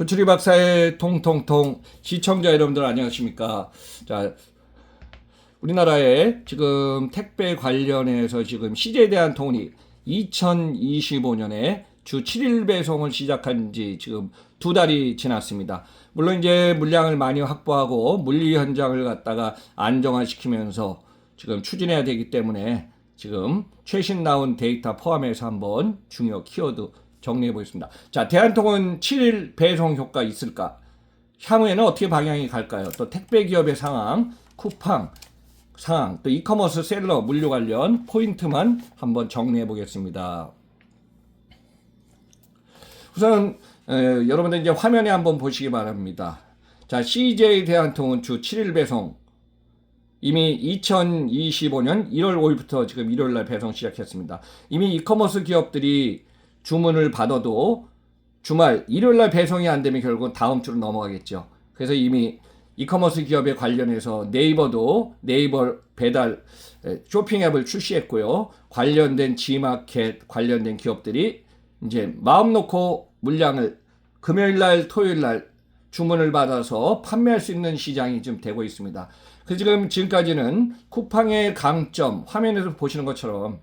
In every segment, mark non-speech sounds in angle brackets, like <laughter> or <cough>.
조철희 박사의 통통통 시청자 여러분들 안녕하십니까? 자, 우리나라에 지금 택배 관련해서 지금 CJ에 대한 통운이 2025년에 주 7일 배송을 시작한 지 지금 두 달이 지났습니다. 물론 이제 물량을 많이 확보하고 물류 현장을 갖다가 안정화시키면서 지금 추진해야 되기 때문에 지금 최신 나온 데이터 포함해서 한번 중요 키워드 정리해 보겠습니다. 자, 대한통운 7일 배송 효과 있을까? 향후에는 어떻게 방향이 갈까요? 또 택배 기업의 상황, 쿠팡 상황, 또 이커머스 셀러 물류 관련 포인트만 한번 정리해 보겠습니다. 우선 에, 여러분들 이제 화면에 한번 보시기 바랍니다. 자, CJ 대한통운 주 7일 배송 이미 2025년 1월 5일부터 지금 일요일 날 배송 시작했습니다. 이미 이커머스 기업들이 주문을 받아도 주말 일요일 날 배송이 안 되면 결국은 다음 주로 넘어가겠죠. 그래서 이미 이커머스 기업에 관련해서 네이버도 네이버 배달 에, 쇼핑 앱을 출시했고요. 관련된 G마켓 관련된 기업들이 이제 마음 놓고 물량을 금요일 날 토요일 날 주문을 받아서 판매할 수 있는 시장이 지금 되고 있습니다. 그 지금 지금까지는 쿠팡의 강점 화면에서 보시는 것처럼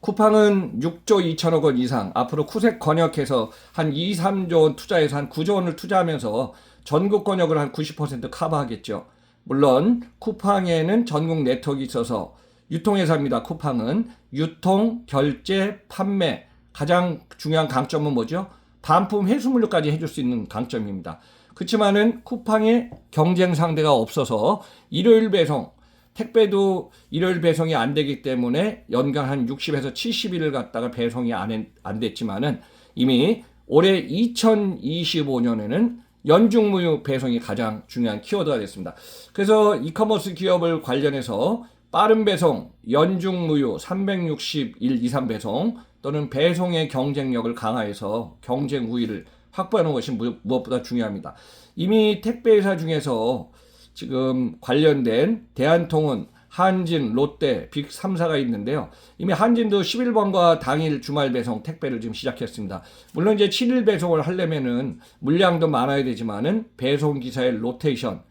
쿠팡은 6조 2천억 원 이상 앞으로 쿠색 권역해서 한 2, 3조 원 투자해서 한 9조 원을 투자하면서 전국 권역을 한 90% 커버하겠죠. 물론 쿠팡에는 전국 네트워크가 있어서 유통회사입니다. 쿠팡은 유통, 결제, 판매 가장 중요한 강점은 뭐죠? 반품 회수물류까지 해줄 수 있는 강점입니다. 그렇지만은 쿠팡의 경쟁 상대가 없어서 일요일 배송 택배도 일요일 배송이 안 되기 때문에 연간 한 60에서 70일을 갖다가 배송이 안, 했- 안 됐지만은 이미 올해 2025년에는 연중무휴 배송이 가장 중요한 키워드가 됐습니다. 그래서 이커머스 기업을 관련해서 빠른 배송, 연중무휴, 360일 이상 배송 또는 배송의 경쟁력을 강화해서 경쟁 우위를 확보하는 것이 무- 무엇보다 중요합니다. 이미 택배회사 중에서 지금 관련된 대한통운, 한진, 롯데, 빅 3사가 있는데요. 이미 한진도 11번과 당일 주말 배송 택배를 지금 시작했습니다. 물론 이제 7일 배송을 하려면은 물량도 많아야 되지만은 배송 기사의 로테이션,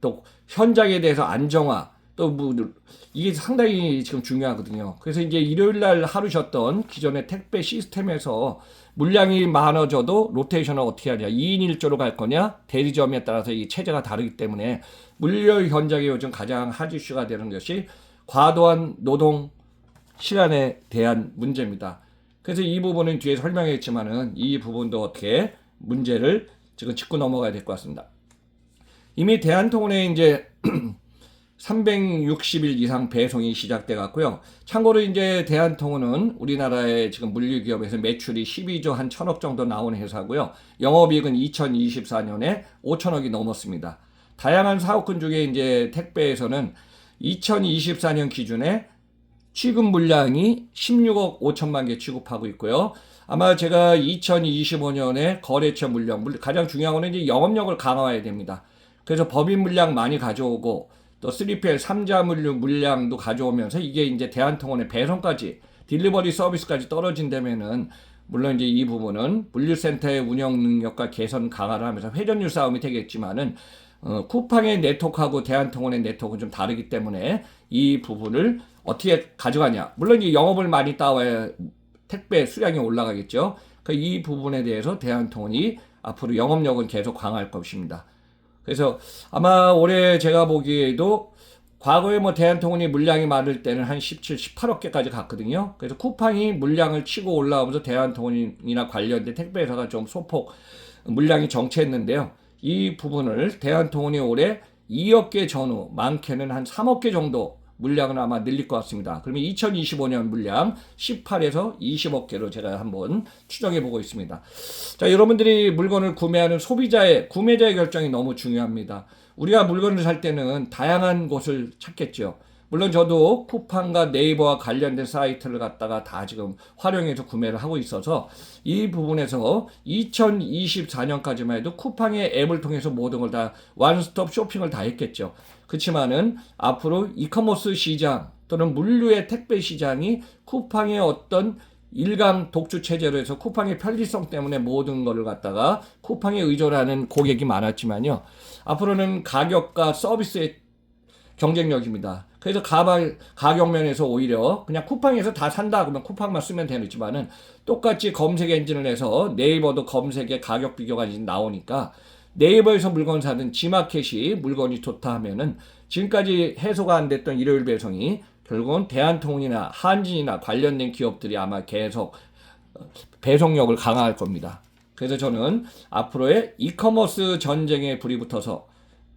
또 현장에 대해서 안정화, 또 뭐 이게 상당히 지금 중요하거든요. 그래서 이제 일요일 날 하루 쉬었던 기존의 택배 시스템에서 물량이 많아져도 로테이션을 어떻게 하냐, 2인 1조로 갈 거냐, 대리점에 따라서 이 체제가 다르기 때문에 물류 현장에 요즘 가장 핫 이슈가 되는 것이 과도한 노동 시간에 대한 문제입니다. 그래서 이 부분은 뒤에 설명했지만은 이 부분도 어떻게 문제를 지금 짚고 넘어가야 될 것 같습니다. 이미 대한통운에 이제 <clears throat> 360일 이상 배송이 시작돼 갔고요. 참고로 이제 대한통운은 우리나라의 지금 물류 기업에서 매출이 12조 한 천억 정도 나오는 회사고요. 영업이익은 2024년에 5천억이 넘었습니다. 다양한 사업군 중에 이제 택배에서는 2024년 기준에 취급 물량이 16억 5천만 개 취급하고 있고요. 아마 제가 2025년에 거래처 물량, 물- 가장 중요한 거는 이제 영업력을 강화해야 됩니다. 그래서 법인 물량 많이 가져오고 또 3PL 3자 물류 물량도 가져오면서 이게 이제 대한통운의 배송까지 딜리버리 서비스까지 떨어진다면은 물론 이제 이 부분은 물류센터의 운영 능력과 개선 강화를 하면서 회전율 싸움이 되겠지만은 어, 쿠팡의 네트워크하고 대한통운의 네트워크는 좀 다르기 때문에 이 부분을 어떻게 가져가냐. 물론 이 영업을 많이 따와야 택배 수량이 올라가겠죠. 그 이 부분에 대해서 대한통운이 앞으로 영업력은 계속 강화할 것입니다. 그래서 아마 올해 제가 보기에도 과거에 뭐 대한통운이 물량이 많을 때는 한 17, 18억 개까지 갔거든요. 그래서 쿠팡이 물량을 치고 올라오면서 대한통운이나 관련된 택배회사가 좀 소폭 물량이 정체했는데요. 이 부분을 대한통운이 올해 2억 개 전후, 많게는 한 3억 개 정도 물량은 아마 늘릴 것 같습니다. 그러면 2025년 물량 18에서 20억 개로 제가 한번 추정해 보고 있습니다. 자, 여러분들이 물건을 구매하는 소비자의, 구매자의 결정이 너무 중요합니다. 우리가 물건을 살 때는 다양한 곳을 찾겠죠. 물론 저도 쿠팡과 네이버와 관련된 사이트를 갖다가 다 지금 활용해서 구매를 하고 있어서 이 부분에서 2024년까지만 해도 쿠팡의 앱을 통해서 모든 걸 다 원스톱 쇼핑을 다 했겠죠. 그렇지만은 앞으로 이커머스 시장 또는 물류의 택배 시장이 쿠팡의 어떤 일강 독주 체제로 해서 쿠팡의 편리성 때문에 모든 거를 갖다가 쿠팡에 의존하는 고객이 많았지만요. 앞으로는 가격과 서비스의 경쟁력입니다. 그래서 가방, 가격 면에서 오히려 그냥 쿠팡에서 다 산다 그러면 쿠팡만 쓰면 되지만은 똑같이 검색 엔진을 해서 네이버도 검색에 가격 비교가 나오니까 네이버에서 물건 사든 지마켓이 물건이 좋다 하면은 지금까지 해소가 안 됐던 일요일 배송이 결국은 대한통운이나 한진이나 관련된 기업들이 아마 계속 배송력을 강화할 겁니다. 그래서 저는 앞으로의 이커머스 전쟁에 불이 붙어서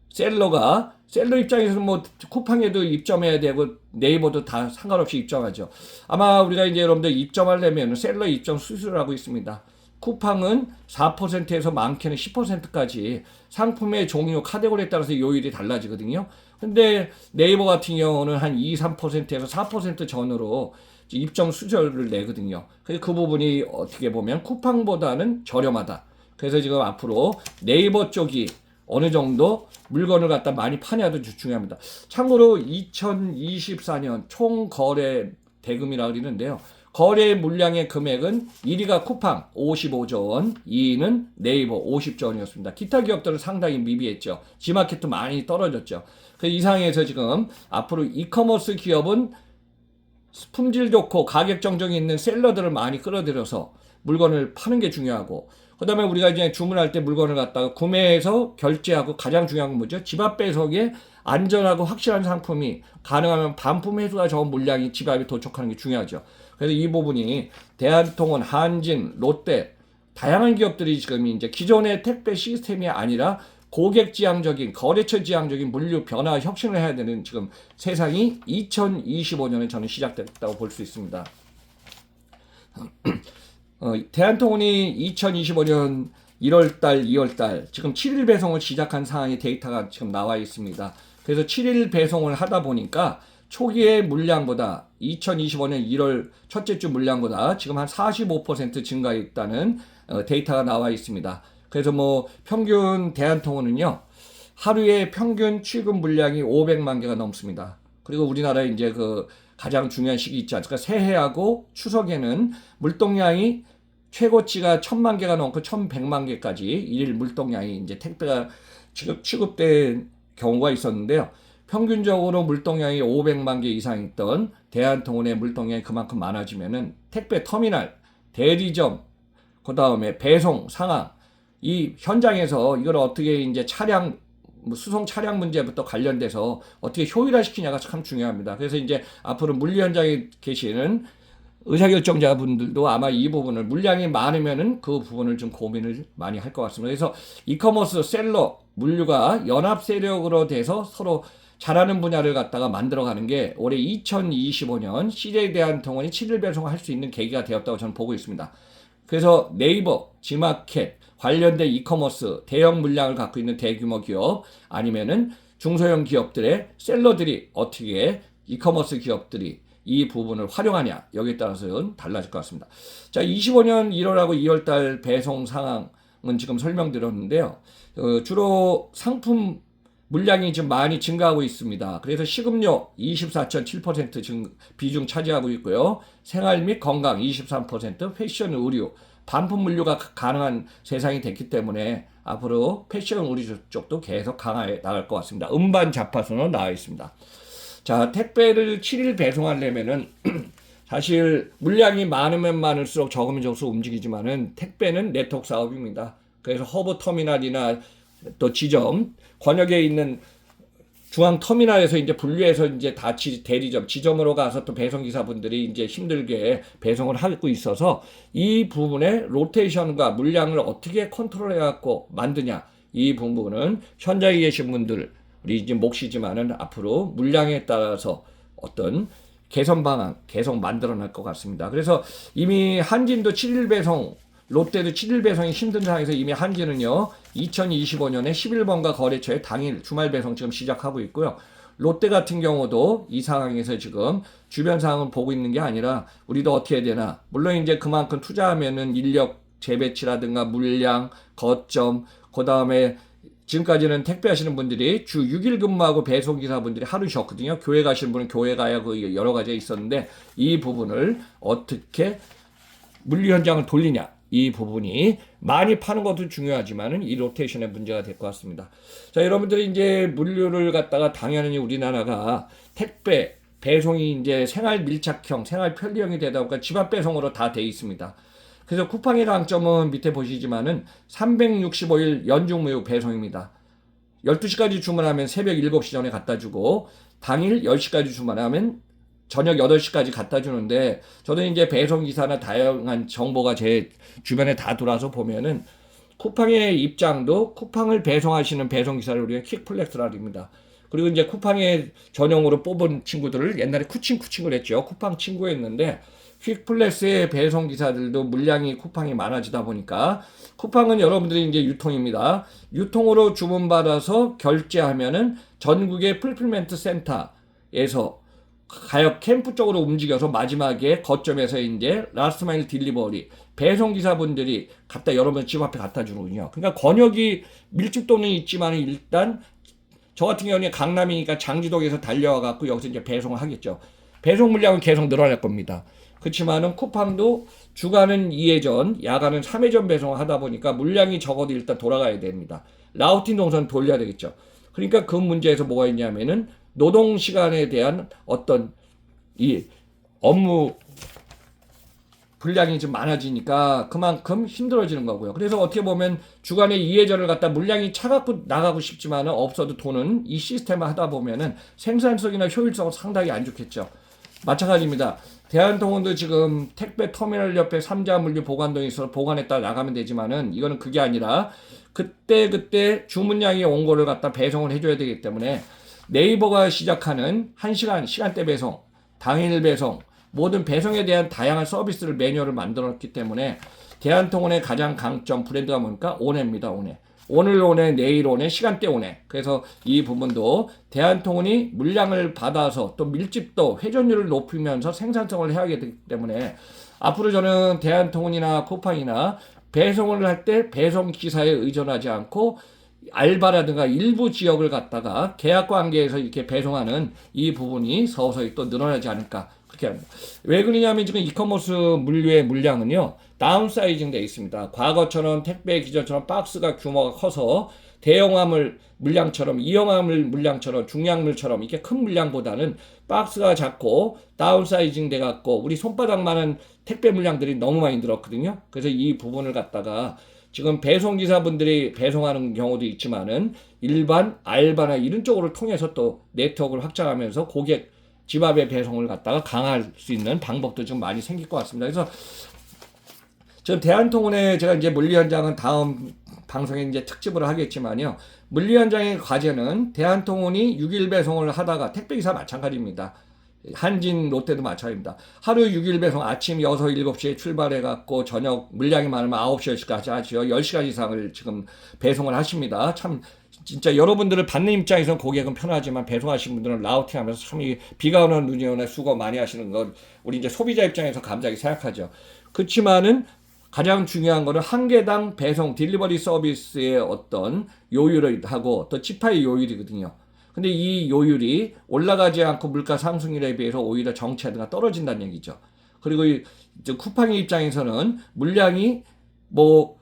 셀러가 셀러 입장에서는 뭐 쿠팡에도 입점해야 되고 네이버도 다 상관없이 입점하죠. 아마 우리가 이제 여러분들 입점하려면 셀러 입점 수수료를 하고 있습니다. 쿠팡은 4%에서 많게는 10%까지 상품의 종류 카테고리에 따라서 요율이 달라지거든요. 근데 네이버 같은 경우는 한 2, 3%에서 4% 전으로 입점 수수료를 내거든요. 그래서 그 부분이 어떻게 보면 쿠팡보다는 저렴하다. 그래서 지금 앞으로 네이버 쪽이 어느 정도 물건을 갖다 많이 파냐도 중요합니다. 참고로 2024년 총 거래 대금이라 그러는데요. 거래 물량의 금액은 1위가 쿠팡 55조 원, 2위는 네이버 50조 원이었습니다. 기타 기업들은 상당히 미비했죠. 지마켓도 많이 떨어졌죠. 그 이상에서 지금 앞으로 이커머스 기업은 품질 좋고 가격 정정이 있는 셀러들을 많이 끌어들여서 물건을 파는 게 중요하고 그 다음에 우리가 이제 주문할 때 물건을 갖다가 구매해서 결제하고 가장 중요한 건 뭐죠? 집 앞 배송에 안전하고 확실한 상품이 가능하면 반품 회수가 적은 물량이 집 앞에 도착하는 게 중요하죠. 그래서 이 부분이 대한통운, 한진, 롯데 다양한 기업들이 지금 이제 기존의 택배 시스템이 아니라 고객 지향적인 거래처 지향적인 물류 변화 혁신을 해야 되는 지금 세상이 2025년에 저는 시작됐다고 볼 수 있습니다. <clears throat> 어, 대한통운이 2025년 1월달, 2월달 지금 7일 배송을 시작한 상황의 데이터가 지금 나와 있습니다. 그래서 7일 배송을 하다 보니까 초기의 물량보다 2025년 1월 첫째 주 물량보다 지금 한 45% 증가했다는 어, 데이터가 나와 있습니다. 그래서 뭐 평균 대한통운은요 하루에 평균 취급 물량이 500만 개가 넘습니다. 그리고 우리나라에 이제 그 가장 중요한 시기 있지 않습니까? 새해하고 추석에는 물동량이 최고치가 천만 개가 넘고 천백만 개까지 일일 물동량이 이제 택배가 취급, 취급된 경우가 있었는데요. 평균적으로 물동량이 500만 개 이상 있던 대한통운의 물동량이 그만큼 많아지면은 택배 터미널, 대리점, 그 다음에 배송 상황, 이 현장에서 이걸 어떻게 이제 차량 뭐 수송 차량 문제부터 관련돼서 어떻게 효율화시키냐가 참 중요합니다. 그래서 이제 앞으로 물류 현장에 계시는 의사결정자분들도 아마 이 부분을 물량이 많으면은 그 부분을 좀 고민을 많이 할 것 같습니다. 그래서 이커머스 셀러 물류가 연합 세력으로 돼서 서로 잘하는 분야를 갖다가 만들어가는 게 올해 2025년 CJ 대한통운이 7일 배송할 수 있는 계기가 되었다고 저는 보고 있습니다. 그래서 네이버, 지마켓 관련된 이커머스 대형 물량을 갖고 있는 대규모 기업 아니면은 중소형 기업들의 셀러들이 어떻게 이커머스 기업들이 이 부분을 활용하냐 여기에 따라서는 달라질 것 같습니다. 자, 25년 1월하고 2월달 배송 상황은 지금 설명드렸는데요. 어, 주로 상품 물량이 지금 많이 증가하고 있습니다. 그래서 식음료 24.7% 증, 비중 차지하고 있고요. 생활 및 건강 23%, 패션 의류, 반품 물류가 가능한 세상이 됐기 때문에 앞으로 패션 의류 쪽도 계속 강화해 나갈 것 같습니다. 음반 자파선으로 나와 있습니다. 자, 택배를 7일 배송하려면은 <clears throat> 사실 물량이 많으면 많을수록 적으면 적을수록 움직이지만은 택배는 네트워크 사업입니다. 그래서 허브 터미널이나 또 지점 권역에 있는 중앙 터미널에서 이제 분류해서 이제 다 지, 대리점 지점으로 가서 또 배송 기사분들이 이제 힘들게 배송을 하고 있어서 이 부분의 로테이션과 물량을 어떻게 컨트롤해 갖고 만드냐 이 부분은 현장에 계신 분들 우리 이제 몫이지만은 앞으로 물량에 따라서 어떤 개선 방안 계속 만들어 낼 것 같습니다. 그래서 이미 한진도 7일 배송 롯데도 7일 배송이 힘든 상황에서 이미 한진은요, 2025년에 11번가 거래처에 당일 주말 배송 지금 시작하고 있고요. 롯데 같은 경우도 이 상황에서 지금 주변 상황을 보고 있는 게 아니라 우리도 어떻게 해야 되나. 물론 이제 그만큼 투자하면은 인력 재배치라든가 물량, 거점, 그 다음에 지금까지는 택배 하시는 분들이 주 6일 근무하고 배송 기사분들이 하루 쉬었거든요. 교회 가시는 분은 교회 가야 그 여러 가지 있었는데 이 부분을 어떻게 물류 현장을 돌리냐 이 부분이 많이 파는 것도 중요하지만은 이 로테이션의 문제가 될 것 같습니다. 자 여러분들이 이제 물류를 갖다가 당연히 우리나라가 택배 배송이 이제 생활 밀착형, 생활 편리형이 되다 보니까 집앞 배송으로 다 돼 있습니다. 그래서 쿠팡의 강점은 밑에 보시지만은 365일 연중 무휴 배송입니다. 12시까지 주문하면 새벽 7시 전에 갖다 주고 당일 10시까지 주문하면 저녁 8시까지 갖다 주는데 저도 이제 배송 기사나 다양한 정보가 제 주변에 다 돌아서 보면은 쿠팡의 입장도 쿠팡을 배송하시는 배송 기사를 우리가 킥플렉스라 합니다. 그리고 이제 쿠팡의 전용으로 뽑은 친구들을 옛날에 쿠칭 쿠칭을 했죠. 쿠팡 친구였는데 퀵플렉스의 배송 기사들도 물량이 쿠팡이 많아지다 보니까 쿠팡은 여러분들이 이제 유통입니다. 유통으로 주문받아서 결제하면은 전국의 풀필멘트 센터에서 가역 캠프 쪽으로 움직여서 마지막에 거점에서 이제 라스트 마일 딜리버리 배송 기사분들이 갖다 여러분 집 앞에 갖다 주는군요. 그러니까 권역이 밀집도는 있지만 일단 저 같은 경우는 강남이니까 장지동에서 달려와 갖고 여기서 이제 배송을 하겠죠. 배송 물량은 계속 늘어날 겁니다. 그렇지만은 쿠팡도 주간은 2회전, 야간은 3회전 배송을 하다 보니까 물량이 적어도 일단 돌아가야 됩니다. 라우팅 동선 돌려야 되겠죠. 그러니까 그 문제에서 뭐가 있냐면은 노동 시간에 대한 어떤 이 업무 분량이 좀 많아지니까 그만큼 힘들어지는 거고요. 그래서 어떻게 보면 주간에 2회전을 갖다 물량이 차갖고 나가고 싶지만 없어도 돈은 이 시스템을 하다 보면은 생산성이나 효율성은 상당히 안 좋겠죠. 마찬가지입니다. 대한통운도 지금 택배 터미널 옆에 삼자 물류 보관동에 있어 보관했다 나가면 되지만은 이거는 그게 아니라 그때 그때 주문량이 온 거를 갖다 배송을 해줘야 되기 때문에 네이버가 시작하는 1시간 시간대 배송, 당일 배송, 모든 배송에 대한 다양한 서비스를 매뉴얼을 만들었기 때문에 대한통운의 가장 강점 브랜드가 뭡니까? 오네입니다. 오네. 오늘 오네, 내일 오네, 시간대 오네. 그래서 이 부분도 대한통운이 물량을 받아서 또 밀집도, 회전율을 높이면서 생산성을 해야 되기 때문에 앞으로 저는 대한통운이나 쿠팡이나 배송을 할 때 배송 기사에 의존하지 않고 알바라든가 일부 지역을 갖다가 계약 관계에서 이렇게 배송하는 이 부분이 서서히 또 늘어나지 않을까 그렇게 합니다. 왜 그러냐면 지금 이커머스 물류의 물량은요 다운사이징 되어 있습니다. 과거처럼 택배 기존처럼 박스가 규모가 커서 대형화물 물량처럼 이형화물 물량처럼 중량물처럼 이렇게 큰 물량보다는 박스가 작고 다운사이징 돼 갖고 우리 손바닥만한 택배 물량들이 너무 많이 늘었거든요. 그래서 이 부분을 갖다가 지금 배송 기사분들이 배송하는 경우도 있지만은 일반 알바나 이런 쪽으로 통해서 또 네트워크를 확장하면서 고객 집 앞에 배송을 갖다가 강화할 수 있는 방법도 좀 많이 생길 것 같습니다. 그래서 저 대한통운의 제가 이제 물리 현장은 다음 방송에 이제 특집을 하겠지만요. 물리 현장의 과제는 대한통운이 6일 배송을 하다가 택배기사 마찬가지입니다. 한진 롯데도 마찬가지입니다. 하루 6일 배송 아침 6, 7시에 출발해 갖고 저녁 물량이 많으면 9시, 10시까지 하죠. 10시간 이상을 지금 배송을 하십니다. 참 진짜 여러분들을 받는 입장에서는 고객은 편하지만 배송하시는 분들은 라우팅 하면서 참 이 비가 오는 눈이 오는 수고 많이 하시는 건 우리 이제 소비자 입장에서 감사하게 생각하죠. 그렇지만은 가장 중요한 거는 한 개당 배송 딜리버리 서비스의 어떤 요율을 하고 또 지파의 요율이거든요. 근데 이 요율이 올라가지 않고 물가 상승률에 비해서 오히려 정체가 떨어진다는 얘기죠. 그리고 이 쿠팡의 입장에서는 물량이 뭐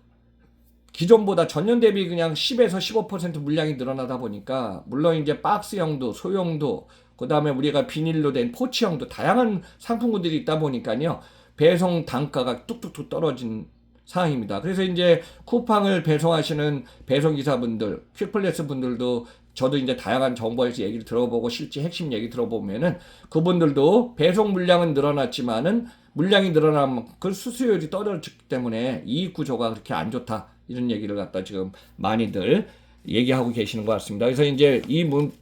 기존보다 전년 대비 그냥 10에서 15% 물량이 늘어나다 보니까 물론 이제 박스형도 소형도 그다음에 우리가 비닐로 된 포치형도 다양한 상품군들이 있다 보니까요. 배송 단가가 뚝뚝뚝 떨어진 상황입니다. 그래서 이제 쿠팡을 배송하시는 배송 기사분들, 퀵플레스 분들도 저도 이제 다양한 정보에서 얘기를 들어보고 실제 핵심 얘기 들어보면은 그분들도 배송 물량은 늘어났지만은 물량이 늘어나면 그 수수율이 떨어졌기 때문에 이익 구조가 그렇게 안 좋다 이런 얘기를 갖다 지금 많이들 얘기하고 계시는 것 같습니다. 그래서 이제 이 문,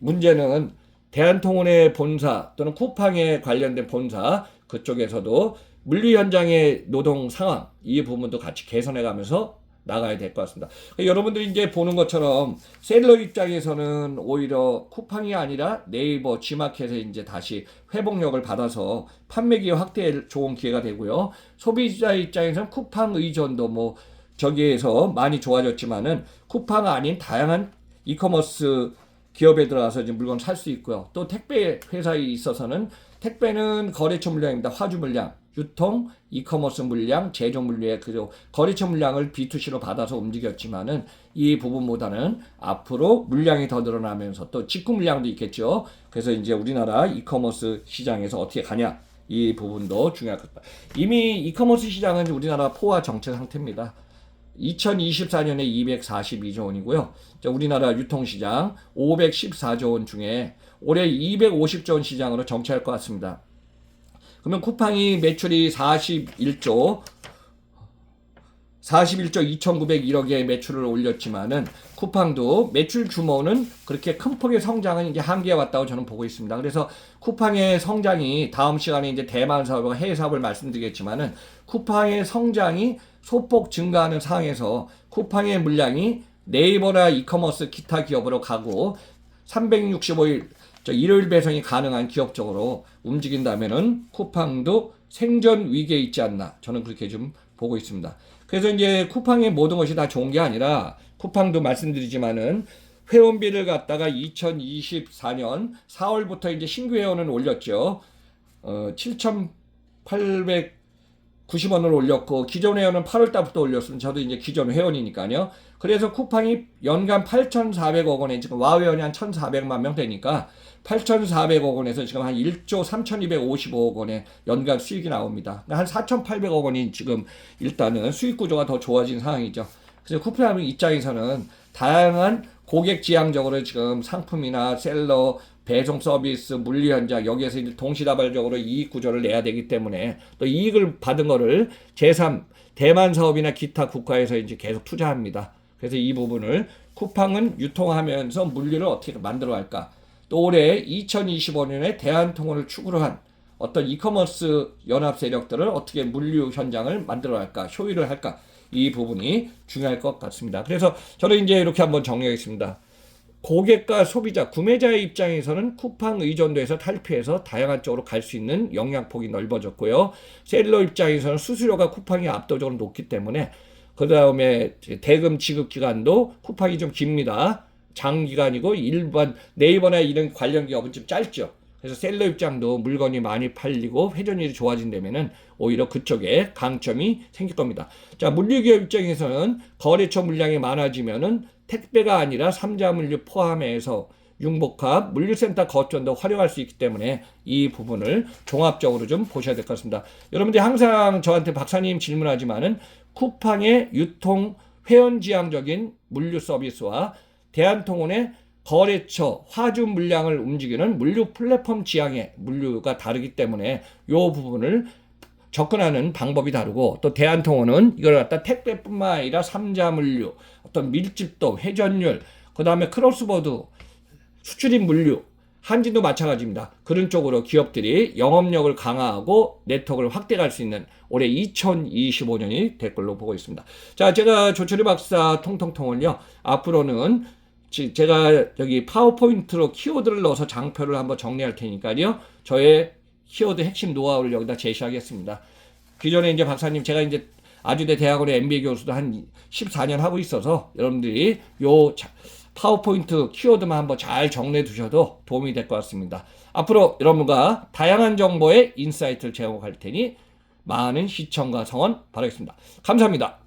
문제는 대한통운의 본사 또는 쿠팡에 관련된 본사 그쪽에서도 물류 현장의 노동 상황 이 부분도 같이 개선해 가면서 나가야 될 것 같습니다. 그러니까 여러분들이 이제 보는 것처럼 셀러 입장에서는 오히려 쿠팡이 아니라 네이버, 지마켓에 이제 다시 회복력을 받아서 판매 기회 확대에 좋은 기회가 되고요. 소비자 입장에서는 쿠팡 의존도 뭐 저기에서 많이 좋아졌지만은 쿠팡 아닌 다양한 이커머스 기업에 들어가서 이제 물건 살 수 있고요. 또 택배 회사에 있어서는 택배는 거래처 물량입니다. 화주 물량. 유통, 이커머스 물량, 제조 물량, 그리고 거래처 물량을 B2C로 받아서 움직였지만은 이 부분보다는 앞으로 물량이 더 늘어나면서 또 직구 물량도 있겠죠. 그래서 이제 우리나라 이커머스 시장에서 어떻게 가냐 이 부분도 중요할 것 같다. 이미 이커머스 시장은 우리나라 포화 정체 상태입니다. 2024년에 242조 원이고요. 자, 우리나라 유통시장 514조 원 중에 올해 250조 원 시장으로 정체할 것 같습니다. 그러면 쿠팡이 매출이 41조 41조 2,901억의 매출을 올렸지만은 쿠팡도 매출 규모는 그렇게 큰 폭의 성장은 이제 한계에 왔다고 저는 보고 있습니다. 그래서 쿠팡의 성장이 다음 시간에 이제 대만 사업과 해외 사업을 말씀드리겠지만은 쿠팡의 성장이 소폭 증가하는 상황에서 쿠팡의 물량이 네이버나 이커머스 기타 기업으로 가고 365일 저 일요일 배송이 가능한 기업 적으로 움직인다면은 쿠팡도 생존 위기에 있지 않나 저는 그렇게 좀 보고 있습니다. 그래서 이제 쿠팡의 모든 것이 다 좋은 게 아니라 쿠팡도 말씀드리지만은 회원비를 갖다가 2024년 4월부터 이제 신규 회원은 올렸죠. 어, 7,890원을 올렸고 기존 회원은 8월 달부터 올렸으면 저도 이제 기존 회원이니까요. 그래서 쿠팡이 연간 8,400억 원에 지금 와 회원이 한 1,400만 명 되니까 8,400억 원에서 지금 한 1조 3,255억 원의 연간 수익이 나옵니다. 그러니까 한 4,800억 원이 지금 일단은 수익 구조가 더 좋아진 상황이죠. 그래서 쿠팡 입장에서는 다양한 고객 지향적으로 지금 상품이나 셀러, 배송 서비스, 물류 현장 여기에서 동시다발적으로 이익 구조를 내야 되기 때문에 또 이익을 받은 거를 제3 대만 사업이나 기타 국가에서 이제 계속 투자합니다. 그래서 이 부분을 쿠팡은 유통하면서 물류를 어떻게 만들어 갈까? 또 올해 2025년에 대한통운을 축으로 한 어떤 이커머스 연합 세력들을 어떻게 물류 현장을 만들어 갈까? 효율을 할까? 이 부분이 중요할 것 같습니다. 그래서 저는 이제 이렇게 한번 정리하겠습니다. 고객과 소비자, 구매자의 입장에서는 쿠팡 의존도에서 탈피해서 다양한 쪽으로 갈 수 있는 영향폭이 넓어졌고요. 셀러 입장에서는 수수료가 쿠팡이 압도적으로 높기 때문에 그 다음에 대금 지급 기간도 쿠팡이 좀 깁니다. 장기간이고 일반 네이버나 이런 관련 기업은 좀 짧죠. 그래서 셀러 입장도 물건이 많이 팔리고 회전율이 좋아진다면은 오히려 그쪽에 강점이 생길 겁니다. 자, 물류기업 입장에서는 거래처 물량이 많아지면은 택배가 아니라 삼자 물류 포함해서 융복합 물류센터 거점도 활용할 수 있기 때문에 이 부분을 종합적으로 좀 보셔야 될 것 같습니다. 여러분들이 항상 저한테 박사님 질문하지만은 쿠팡의 유통 회원 지향적인 물류 서비스와 대한통운의 거래처 화주 물량을 움직이는 물류 플랫폼 지향의 물류가 다르기 때문에 이 부분을 접근하는 방법이 다르고 또 대한통운은 이걸 갖다 택배뿐만 아니라 삼자 물류, 어떤 밀집도, 회전율, 그 다음에 크로스보드, 수출입 물류, 한진도 마찬가지입니다. 그런 쪽으로 기업들이 영업력을 강화하고 네트워크를 확대할 수 있는 올해 2025년이 될 걸로 보고 있습니다. 자, 제가 조철희 박사 통통통은요, 앞으로는 지- 제가 여기 파워포인트로 키워드를 넣어서 장표를 한번 정리할 테니까요. 저의 키워드 핵심 노하우를 여기다 제시하겠습니다. 기존에 이제 박사님 제가 이제 아주대 대학원의 MBA 교수도 한 14년 하고 있어서 여러분들이 요 자- 파워포인트 키워드만 한번 잘 정리해 두셔도 도움이 될 것 같습니다. 앞으로 여러분과 다양한 정보의 인사이트를 제공할 테니 많은 시청과 성원 바라겠습니다. 감사합니다.